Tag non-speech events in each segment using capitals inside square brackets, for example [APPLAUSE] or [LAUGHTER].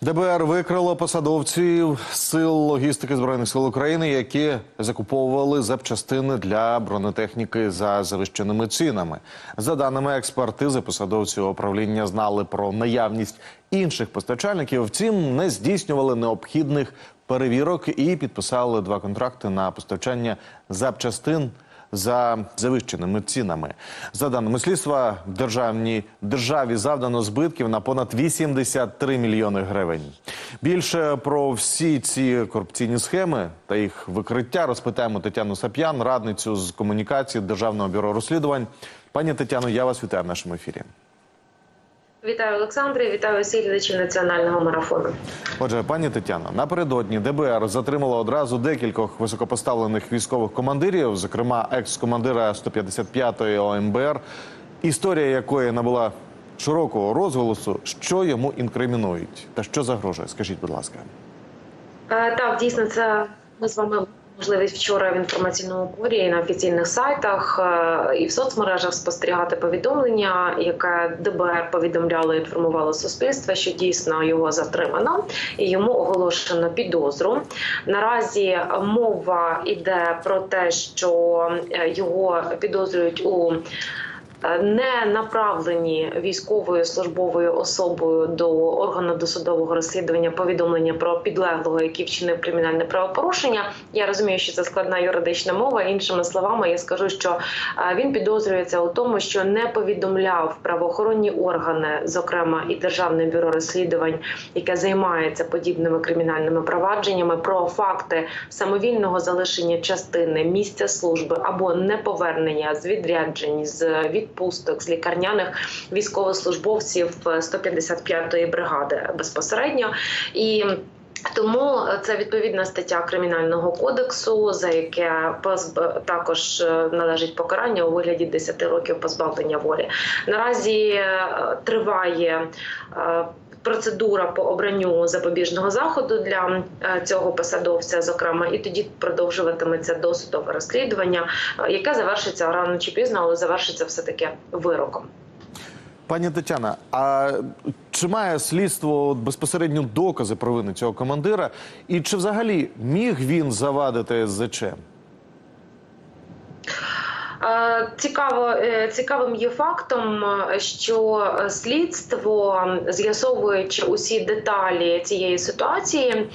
ДБР викрило посадовців сил логістики збройних сил України, які закуповували запчастини для бронетехніки за завищеними цінами. За даними експертизи, посадовці управління знали про наявність інших постачальників. Втім, не здійснювали необхідних перевірок і підписали два контракти на постачання запчастин за завищеними цінами. За даними слідства, державній державі завдано збитків на понад 83 мільйони гривень. Більше про всі ці корупційні схеми та їх викриття розпитаємо Тетяну Сап'ян, радницю з комунікації Державного бюро розслідувань. Пані Тетяно, я вас вітаю в нашому ефірі. Вітаю Олександре, вітаю всіх глядачів національного марафону. Отже, пані Тетяно, напередодні ДБР затримало одразу декількох високопоставлених військових командирів, зокрема екс-командира 155-ї ОМБР, історія якої набула широкого розголосу. Що йому інкримінують та що загрожує? Скажіть, будь ласка. Е, Так, дійсно, це ми з вами можливість вчора в інформаційному полі і на офіційних сайтах е, і в соцмережах спостерігати повідомлення, яке ДБР повідомляло і інформувало суспільство, що дійсно його затримано і йому оголошено підозру. Наразі мова йде про те, що е, його підозрюють у не направлені військовою службовою особою до органу досудового розслідування повідомлення про підлеглого, який вчинив кримінальне правопорушення. Я розумію, що це складна юридична мова. Іншими словами, я скажу, що е, він підозрюється у тому, що не повідомляв правоохоронні органи, зокрема і державне бюро розслідувань, яке займається подібними кримінальними провадженнями, про факти самовільного залишення частини місця служби або неповернення з відряджень з відпусток з лікарняних військовослужбовців 155-ї бригади безпосередньо і. Тому це відповідна стаття кримінального кодексу, за яке також е, належить покарання у вигляді 10 років позбавлення волі. Наразі е, триває. Процедура по обранню запобіжного заходу для е, цього посадовця, зокрема, і тоді продовжуватиметься досудове розслідування, е, яке завершиться рано чи пізно, але завершиться все таки вироком. Пані Тетяна, а чи має слідство безпосередньо докази провини цього командира? І чи взагалі міг він завадити СЗЧ? Цікаво е, цікавим є фактом, е, що слідство, з'ясовуючи усі деталі цієї ситуації,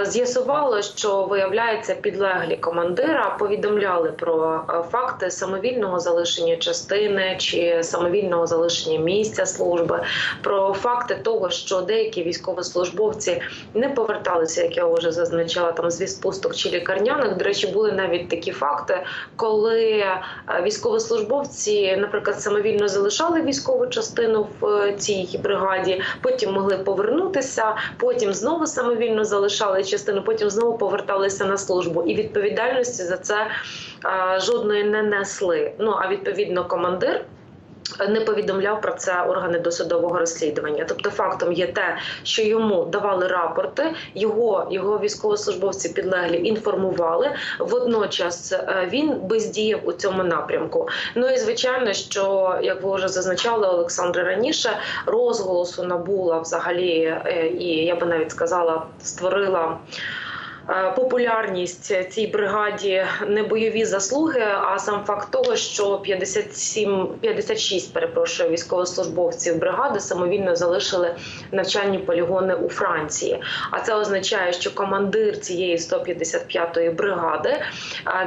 е, з'ясувало, що виявляється, підлеглі командира повідомляли про факти самовільного залишення частини чи самовільного залишення місця служби, про факти того, що деякі військовослужбовці не поверталися, як я вже зазначала, там з відпусток чи лікарняних. До речі, були навіть такі факти, коли військовослужбовці, наприклад, самовільно залишали військову частину в е, цій бригаді, потім могли повернутися, потім знову самовільно залишали частину, потім знову поверталися на службу. І відповідальності за це жодної не несли. Ну а відповідно командир. Не повідомляв про це органи досудового розслідування. Тобто, фактом є те, що йому давали рапорти, його його військовослужбовці підлеглі інформували. Водночас е, він бездіяв у цьому напрямку. Ну і звичайно, що як ви вже зазначали, Олександре раніше розголосу набула взагалі, е, і я би навіть сказала, створила. Е, Популярність цій бригаді не бойові заслуги, а сам факт того, що 57, 56, перепрошую, військовослужбовців бригади самовільно залишили навчальні полігони у Франції. А це означає, що командир цієї 155-ї бригади е,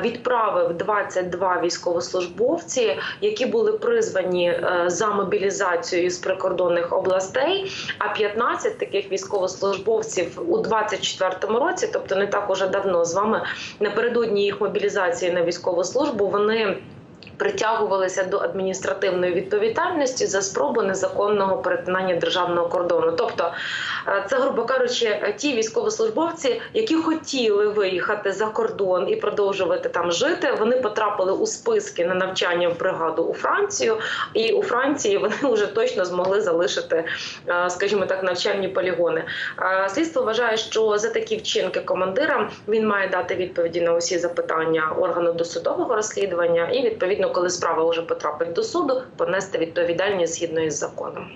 відправив 22 військовослужбовці, які були призвані е, за мобілізацією з прикордонних областей. А 15 таких військовослужбовців у 24-му році, тобто не так уже давно з вами напередодні їх мобілізації на військову службу, вони. Притягувалися до адміністративної відповідальності за спробу незаконного перетинання державного кордону. Тобто, е, це, грубо кажучи, ті військовослужбовці, які хотіли виїхати за кордон і продовжувати там жити, вони потрапили у списки на навчання в бригаду у Францію, і у Франції вони [LAUGHS] вже точно змогли залишити, е, скажімо так, навчальні полігони. Е, Слідство вважає, що за такі вчинки командира він має дати відповіді на усі запитання органу досудового розслідування і відповідно, коли справа вже потрапить до суду, понести відповідальність згідно із законом.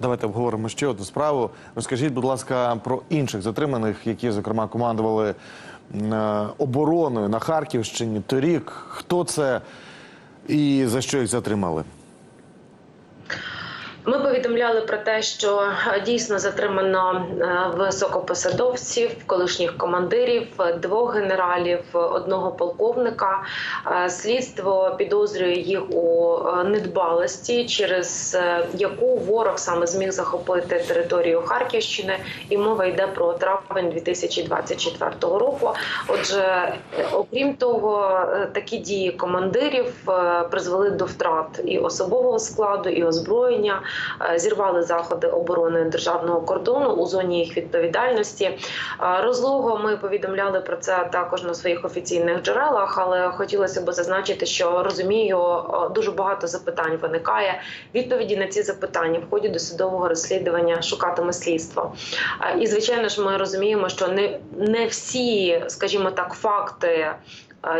Давайте обговоримо ще одну справу. Розкажіть, будь ласка, про інших затриманих, які, зокрема, командували е, обороною на Харківщині торік. Хто це і за що їх затримали? Ми повідомляли про те, що е, дійсно затримано е, високопосадовців, колишніх командирів, двох генералів, одного полковника. Е, Слідство підозрює їх у недбалості, через яку ворог саме зміг захопити територію Харківщини, і мова йде про травень 2024 року. Отже, окрім того, такі дії командирів призвели до втрат і особового складу, і озброєння зірвали заходи оборони державного кордону у зоні їх відповідальності. Е, Розлого ми повідомляли про це також на своїх офіційних джерелах, але хотілося б зазначити, що розумію, е, дуже багато запитань виникає. Відповіді на ці запитання в ході досудового розслідування шукатиме слідство. Е, І звичайно ж, ми розуміємо, що не, не всі, скажімо так, факти, е,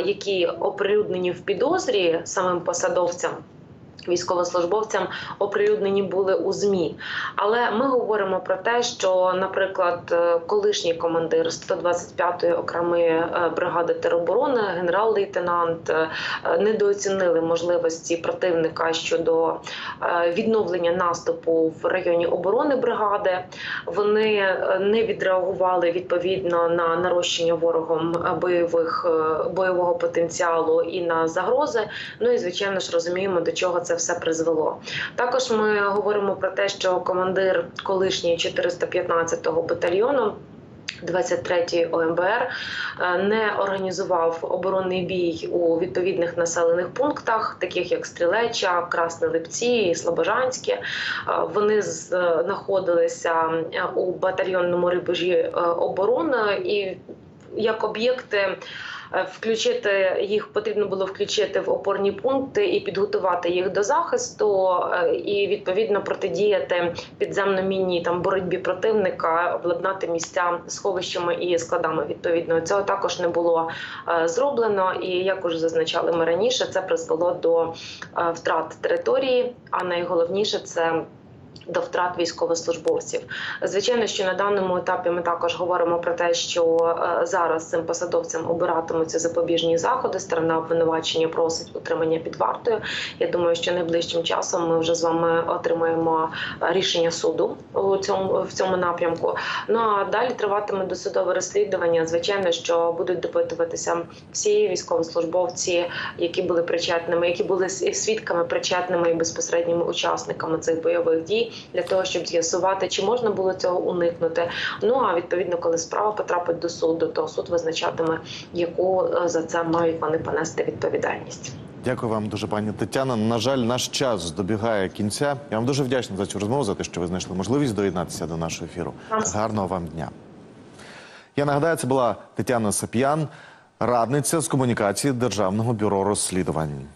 які оприлюднені в підозрі самим посадовцям. Військовослужбовцям оприлюднені були у змі, але ми говоримо про те, що, наприклад, е, колишній командир 125-ї окремої е, бригади тероборони, генерал-лейтенант, е, недооцінили можливості противника щодо відновлення наступу в районі оборони бригади. Вони не відреагували відповідно на нарощення ворогом бойових бойового потенціалу і на загрози. Ну і звичайно ж розуміємо, до чого це все призвело. Також ми говоримо про те, що командир колишньої 415-го батальйону. 23-ї ОМБР е, не організував оборонний бій у відповідних населених пунктах, таких як Стрілеча, Красне Липці і Слобожанське. Е, Вони е, знаходилися у батальйонному рубежі е, оборони і як об'єкти. Е, Включити їх потрібно було включити в опорні пункти і підготувати їх до захисту, е, і відповідно протидіяти підземно-мінній там боротьбі противника, обладнати місця сховищами і складами. Відповідно, цього також не було е, зроблено. І як уже зазначали ми раніше, це призвело до втрат території. А найголовніше це до втрат військовослужбовців. Звичайно, що на даному етапі ми також говоримо про те, що е, зараз цим посадовцям обиратимуться запобіжні заходи. Сторона обвинувачення просить утримання під вартою. Я думаю, що найближчим часом ми вже з вами отримаємо е, рішення суду у цьому в цьому напрямку. Ну а далі триватиме досудове розслідування. Звичайно, що будуть допитуватися всі військовослужбовці, які були причетними, які були свідками причетними і безпосередніми учасниками цих бойових дій, для того, щоб з'ясувати, чи можна було цього уникнути. Ну а відповідно, коли справа потрапить до суду, то суд визначатиме, яку е, за це мають вони понести відповідальність. Дякую вам дуже, пані Тетяна. На жаль, наш час добігає кінця. Я вам дуже вдячний за цю розмову, за те, що ви знайшли можливість доєднатися до нашого ефіру. Вам Гарного вам дня. Я нагадаю, це була Тетяна Сап'ян, радниця з комунікації Державного бюро розслідувань.